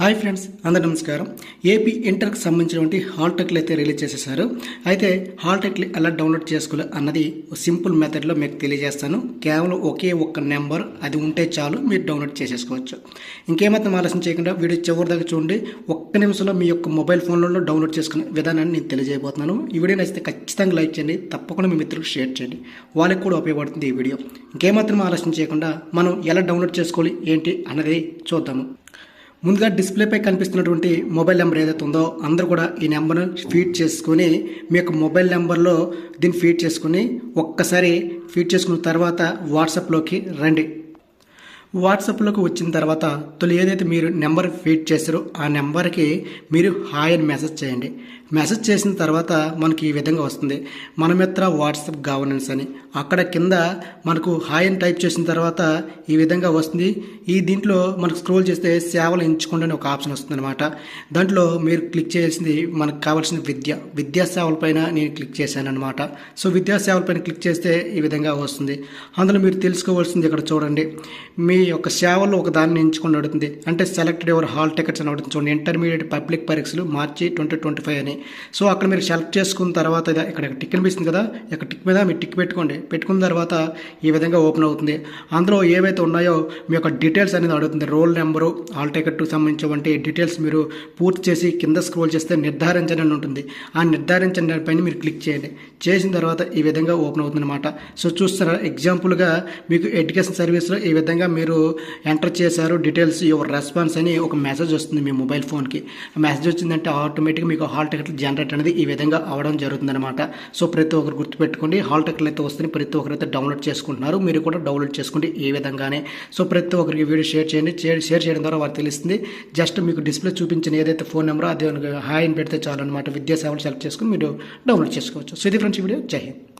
Hi friends అందరి నమస్కారం. AP ఇంటర్కి సంబంధించినటువంటి హాల్ టెక్లు అయితే రిలీజ్ చేసేసారు. అయితే హాల్ టెక్లు ఎలా డౌన్లోడ్ చేసుకోవాలి అన్నది సింపుల్ మెథడ్లో మీకు తెలియజేస్తాను. కేవలం ఒకే ఒక్క నెంబర్ అది ఉంటే చాలు మీరు డౌన్లోడ్ చేసేసుకోవచ్చు. ఇంకేమాత్రం ఆలస్యం చేయకుండా వీడియో చివరి దాకా చూడండి. ఒక్క నిమిషంలో మీ యొక్క మొబైల్ ఫోన్లలో డౌన్లోడ్ చేసుకునే విధానాన్ని నేను తెలియజేయబోతున్నాను. ఈ వీడియో నచ్చితే ఖచ్చితంగా లైక్ చేయండి. తప్పకుండా మీ మిత్రులకు షేర్ చేయండి. వాళ్ళకి కూడా ఉపయోగపడుతుంది ఈ వీడియో. ఇంకేమాత్రం ఆలస్యం చేయకుండా మనం ఎలా డౌన్లోడ్ చేసుకోవాలి ఏంటి అన్నది చూద్దాము. ముందుగా డిస్ప్లేపై కనిపిస్తున్నటువంటి మొబైల్ నెంబర్ ఏదైతే ఉందో అందరూ కూడా ఈ నెంబర్ను ఫీడ్ చేసుకొని మీ యొక్క మొబైల్ నెంబర్లో దీన్ని ఫీడ్ చేసుకొని ఒక్కసారి ఫీడ్ చేసుకున్న తర్వాత వాట్సాప్లోకి రండి. వాట్సాప్లోకి వచ్చిన తర్వాత తొలి ఏదైతే మీరు నెంబర్ ఫీడ్ చేస్తారో ఆ నెంబర్కి మీరు హాయ్ అని మెసేజ్ చేయండి. మెసేజ్ చేసిన తర్వాత మనకి ఈ విధంగా వస్తుంది. మన మిత్ర వాట్సాప్ గవర్నెన్స్ అని. అక్కడ కింద మనకు హాయ్ అని టైప్ చేసిన తర్వాత ఈ విధంగా వస్తుంది. ఈ దీంట్లో మనకు స్క్రోల్ చేస్తే సేవలు ఎంచుకోండి అని ఒక ఆప్షన్ వస్తుంది అనమాట దాంట్లో మీరు క్లిక్ చేసింది మనకు కావాల్సిన విద్య. విద్యా సేవల పైన నేను క్లిక్ చేశాను అనమాట సో విద్యా సేవల పైన క్లిక్ చేస్తే ఈ విధంగా వస్తుంది. అందులో మీరు తెలుసుకోవాల్సింది ఇక్కడ చూడండి. మీ యొక్క సేవల్లో ఒక దాన్ని ఎంచుకొని అడుగుతుంది అంటే సెలెక్టెడ్ ఎవర్ హాల్ టికెట్స్ అని అడుగుతుంది చూడండి ఇంటర్మీడియట్ పబ్లిక్ పరీక్షలు మార్చి ట్వంటీ ట్వంటీ ఫైవ్ అని. సో అక్కడ మీరు సెలెక్ట్ చేసుకున్న తర్వాత ఇది ఇక్కడ టిక్ అనిపిస్తుంది కదా ఇక్కడ టిక్ మీద మీరు టిక్ పెట్టుకోండి. పెట్టుకున్న తర్వాత ఈ విధంగా ఓపెన్ అవుతుంది. అందులో ఏవైతే ఉన్నాయో మీ యొక్క డీటెయిల్స్ అనేది అడుగుతుంది రోల్ నెంబరు హాల్ టికెట్కు సంబంధించినటువంటి డీటెయిల్స్ మీరు పూర్తి చేసి కింద స్క్రోల్ చేస్తే నిర్ధారించండి అని ఉంటుంది. ఆ నిర్ధారించండి పైన మీరు క్లిక్ చేయండి. చేసిన తర్వాత ఈ విధంగా ఓపెన్ అవుతుంది అనమాట సో చూస్తారా ఎగ్జాంపుల్గా మీకు ఎడ్యుకేషన్ సర్వీస్లో ఈ విధంగా మీరు ఎంటర్ చేశారు డీటెయిల్స్ యువర్ రెస్పాన్స్ అని ఒక మెసేజ్ వస్తుంది మీ మొబైల్ ఫోన్కి మెసేజ్ వచ్చిందంటే ఆటోమేటిక్గా మీకు హాల్ టికెట్లు జనరేట్ అనేది ఈ విధంగా అవడం జరుగుతుందన్నమాట. సో ప్రతి ఒక్కరు గుర్తుపెట్టుకోండి హాల్ టికెట్లు అయితే వస్తుంది ప్రతి ఒక్కరు అయితే డౌన్లోడ్ చేసుకుంటున్నారు మీరు కూడా డౌన్లోడ్ చేసుకోండి ఈ విధంగానే. సో ప్రతి ఒక్కరికి వీడియో షేర్ చేయండి షేర్ చేయడం ద్వారా వారికి తెలుస్తుంది. జస్ట్ మీకు డిస్ప్లే చూపించిన ఏదైతే ఫోన్ నెంబరో అదే హాయ్ అని పెడితే చాలు అనమాట విద్యా సేవలు సెలెక్ట్ చేసుకుని మీరు డౌన్లోడ్ చేసుకోవచ్చు. సో ఇది ఫ్రెండ్స్ వీడియో జై హింద్.